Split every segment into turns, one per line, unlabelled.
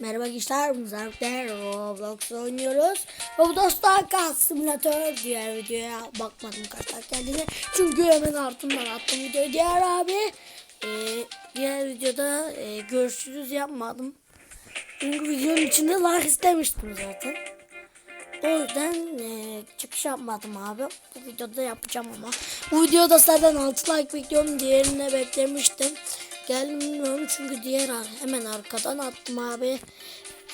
Merhaba gençler, Muzaffer Roblox oynuyoruz. Roblox'ta kas simülatör diğer videoya bakmadım kaç geldiğini. Çünkü hemen ardından attım videoyu diğer abi. Ee, diğer videoda e, görüşürüz yapmadım. Çünkü videonun içinde like istemiştim zaten. O yüzden e, çıkış yapmadım abi. Bu videoda yapacağım ama. Bu videoda zaten 6 like bekliyorum. Diğerine beklemiştim. Gelmiyorum çünkü diğer hemen arkadan attım abi.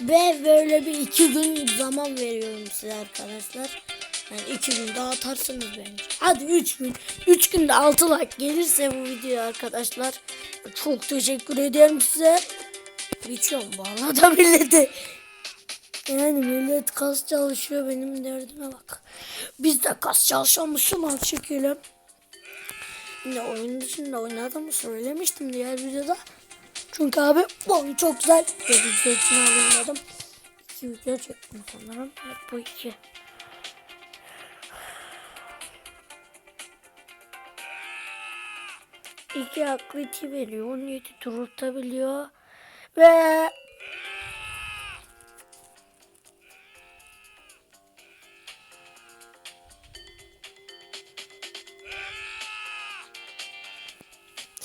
Ve böyle bir iki gün zaman veriyorum size arkadaşlar. Yani iki gün daha atarsınız bence. Hadi üç gün. Üç günde 6 like gelirse bu video arkadaşlar. Çok teşekkür ederim size. Geçiyorum bu arada milleti. Yani millet kas çalışıyor benim derdime bak. Biz de kas çalışan Müslüman çekelim. Yine oyun dışında oynadığımı söylemiştim diğer videoda. Çünkü abi bu oyun çok güzel. Bir video oynadım. İki video çektim sanırım. Evet, bu iki. İki aktivite veriyor. 17 tur tutabiliyor. Ve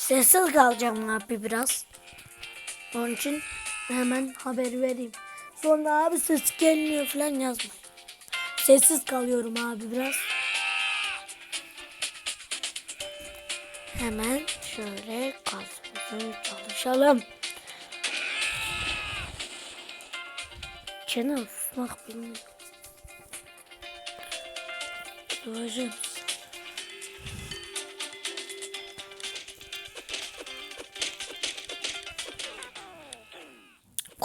Sessiz kalacağım abi biraz. Onun için hemen haber vereyim. Sonra abi ses gelmiyor falan yazma. Sessiz kalıyorum abi biraz. Hemen şöyle kazmaya çalışalım. Kenan susmak bilmiyor. Duracağım.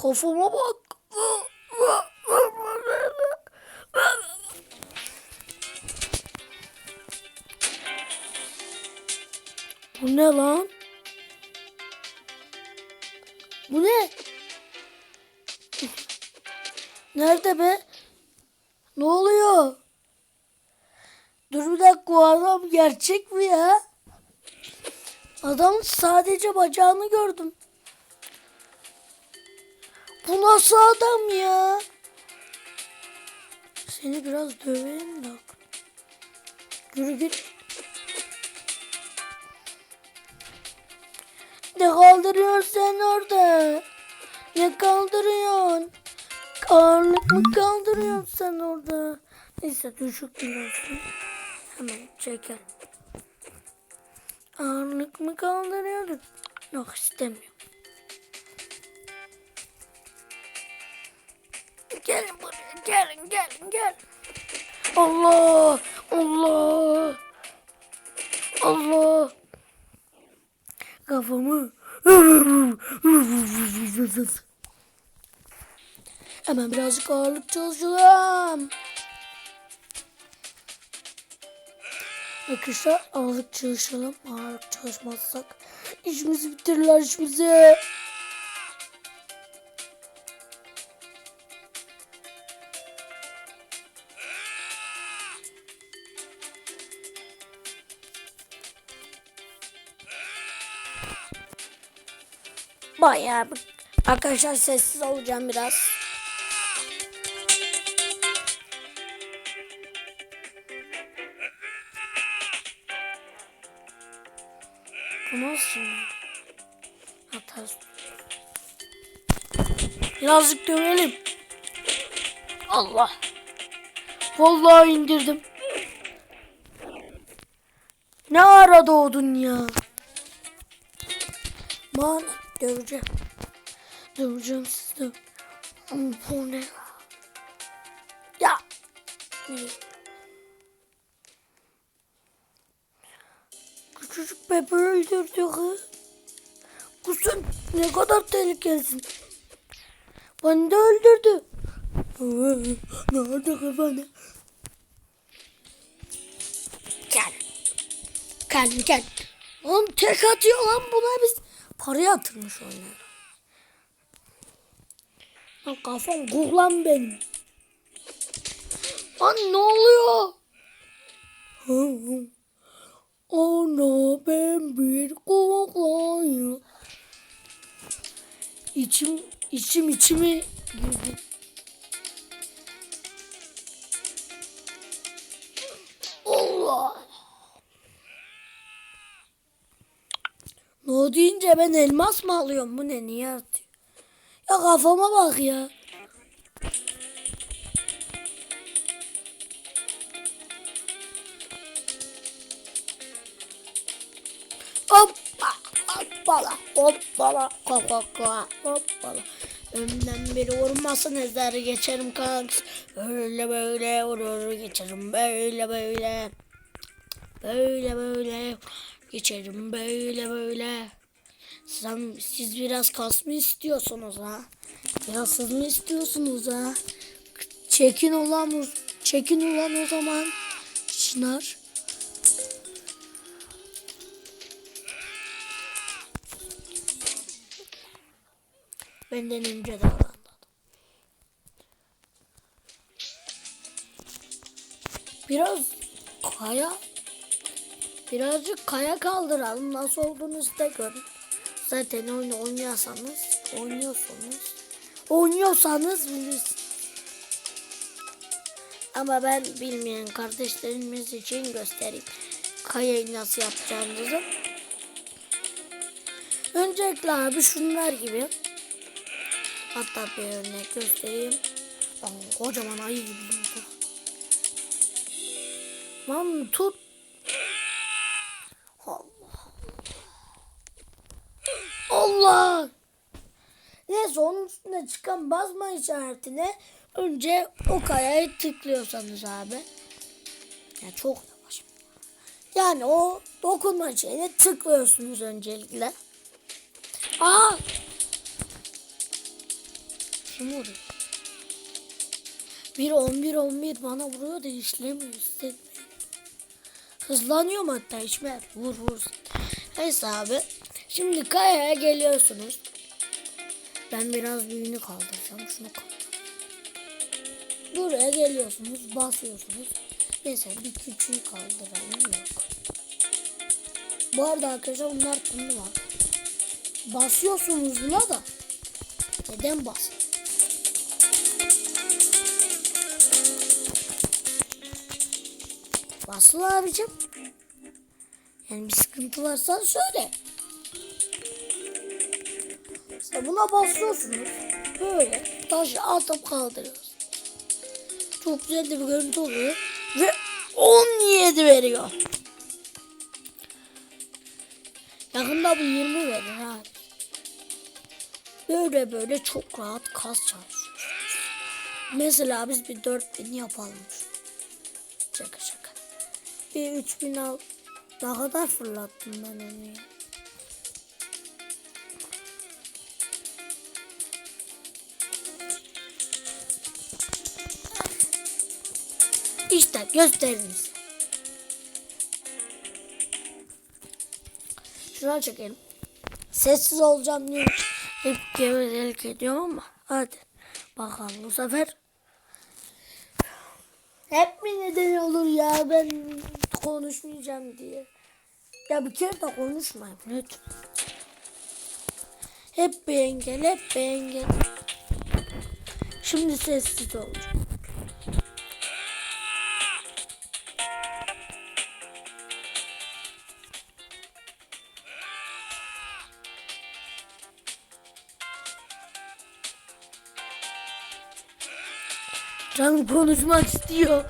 Kafama bak. Bu ne lan? Bu ne? Nerede be? Ne oluyor? Dur bir dakika o adam gerçek mi ya? Adamın sadece bacağını gördüm. Bu nasıl adam ya? Seni biraz döveyim de. Yürü git. Ne kaldırıyorsun sen orada? Ne kaldırıyorsun? Ağırlık mı kaldırıyorsun sen orada? Neyse düşük biliyorsun. Hemen çeker. Ağırlık mı kaldırıyordun? Yok istemiyorum. Gelin gelin. Allah Allah Allah. Kafamı. Hemen birazcık ağırlık çalışalım. Arkadaşlar ağırlık çalışalım. Ağırlık çalışmazsak işimizi bitirirler işimizi. Bayağı. Arkadaşlar sessiz olacağım biraz. Bu nasıl? Atarız. Birazcık dövelim. Allah. Vallahi indirdim. Ne ara doğdun ya? Man döveceğim. Döveceğim sizi. Bu ne? Ya. Küçücük bebeği öldürdü. Kuzum ne kadar tehlikelisin. Beni de öldürdü. Ne oldu ki bana? Gel. Gel gel. Oğlum tek atıyor lan buna biz. Para yatırmış onlar. Lan kafam kuğlan benim. Lan ne oluyor? Ana ben bir kuklayım. İçim içim içimi girdi. Allah. No deyince ben elmas mı alıyorum? Bu ne? Niye atıyor? Ya kafama bak ya. Hoppa, hoppala, hoppala, kokokla, hoppala. Ömden biri vurmasın ezeri geçerim kanks. Böyle böyle vurur geçerim böyle böyle. Böyle böyle geçerim böyle böyle. Sen, siz biraz kas mı istiyorsunuz ha? Biraz siz mi istiyorsunuz ha? Çekin ulan, çekin ulan o zaman. Çınar. Benden önce davrandı. Biraz kaya birazcık kaya kaldıralım. Nasıl olduğunu da görün. Zaten oyunu oynuyorsanız oynuyorsunuz. Oynuyorsanız bilirsiniz. Ama ben bilmeyen kardeşlerimiz için göstereyim. Kayayı nasıl yapacağınızı. Öncelikle abi şunlar gibi. Hatta bir örnek göstereyim. Aa, kocaman ayı gibi. Lan tut. Allah. Allah. Neyse onun üstüne çıkan basma işaretine önce o kayayı tıklıyorsanız abi. Yani çok yavaş. Yani o dokunma şeyine tıklıyorsunuz öncelikle. Aa! Kim vuruyor? 1 11 11 bana vuruyor da işlemiyor hissetmiyor. Hızlanıyorum hatta içme. Vur vur. Neyse abi. Şimdi kayaya geliyorsunuz. Ben biraz büyüğünü kaldıracağım. Şunu. Buraya geliyorsunuz. Basıyorsunuz. Mesela bir küçüğü kaldıralım. Yok. Bu arada arkadaşlar bunlar tümlü var. Basıyorsunuz buna da. Neden bas? Basın abicim. Yani bir sıkıntı varsa söyle. İşte buna basıyorsunuz. Böyle taşı atıp kaldırıyoruz. Çok güzel bir görüntü oluyor. Ve 17 veriyor. Yakında bu 20 verir abi. Böyle böyle çok rahat kas çalışıyoruz. Mesela biz bir 4000 yapalım. Şaka şaka. Bir 3000 al. Ne kadar fırlattım ben onu ya. İşte gösteriniz. Şuna çekelim. Sessiz olacağım diye hep gevezelik ediyorum ama hadi bakalım bu sefer hep mi neden olur ya ben konuşmayacağım diye. Ya bir kere de konuşmayayım lütfen. Hep bir engel, hep bir engel. Şimdi sessiz olacağım. Canım konuşmak istiyor.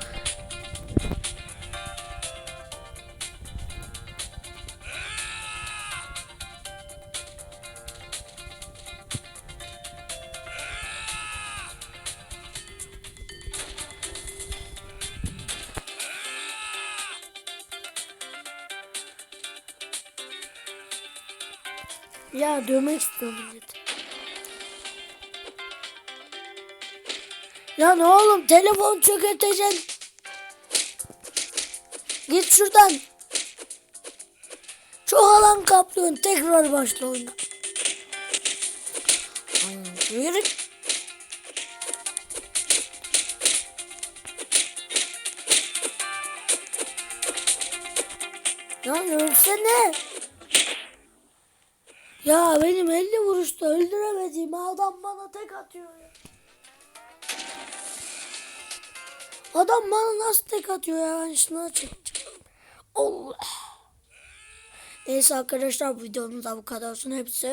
Ya dövmek istiyorum dedi. Lan oğlum telefon çökerteceksin. Git şuradan. Çok alan kaplıyorsun. Tekrar başla oyuna. Yürü. Lan ölsene. Ya benim 50 vuruşta öldüremediğim adam bana tek atıyor ya. Adam bana nasıl tek atıyor ya açayım. Allah. Neyse arkadaşlar videomuz da bu kadar olsun. Hepsi